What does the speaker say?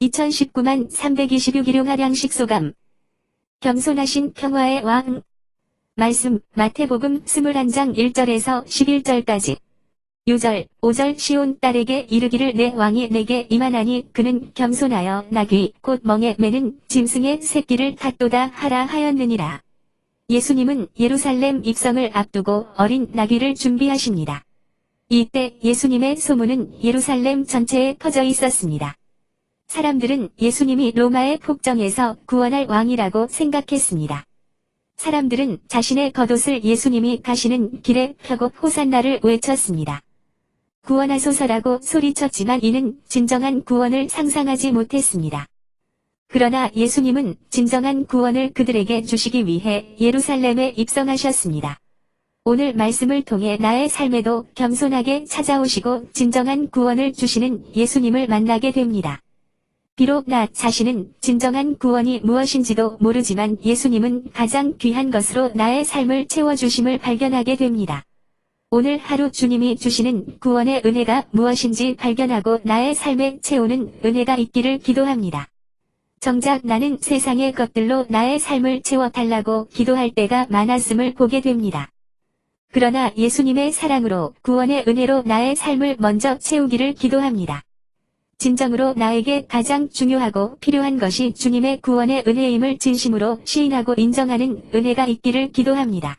2019만 326일용 하량식 소감. 겸손하신 평화의 왕. 말씀, 마태복음 21장 1절에서 11절까지. 6절, 5절 시온 딸에게 이르기를 내 왕이 내게 이만하니 그는 겸손하여 나귀, 곧 멍에 매는 짐승의 새끼를 갖도다 하라 하였느니라. 예수님은 예루살렘 입성을 앞두고 어린 나귀를 준비하십니다. 이때 예수님의 소문은 예루살렘 전체에 퍼져 있었습니다. 사람들은 예수님이 로마의 폭정에서 구원할 왕이라고 생각했습니다. 사람들은 자신의 겉옷을 예수님이 가시는 길에 펴고 호산나를 외쳤습니다. 구원하소서라고 소리쳤지만 이는 진정한 구원을 상상하지 못했습니다. 그러나 예수님은 진정한 구원을 그들에게 주시기 위해 예루살렘에 입성하셨습니다. 오늘 말씀을 통해 나의 삶에도 겸손하게 찾아오시고 진정한 구원을 주시는 예수님을 만나게 됩니다. 비록 나 자신은 진정한 구원이 무엇인지도 모르지만 예수님은 가장 귀한 것으로 나의 삶을 채워주심을 발견하게 됩니다. 오늘 하루 주님이 주시는 구원의 은혜가 무엇인지 발견하고 나의 삶에 채우는 은혜가 있기를 기도합니다. 정작 나는 세상의 것들로 나의 삶을 채워달라고 기도할 때가 많았음을 보게 됩니다. 그러나 예수님의 사랑으로 구원의 은혜로 나의 삶을 먼저 채우기를 기도합니다. 진정으로 나에게 가장 중요하고 필요한 것이 주님의 구원의 은혜임을 진심으로 시인하고 인정하는 은혜가 있기를 기도합니다.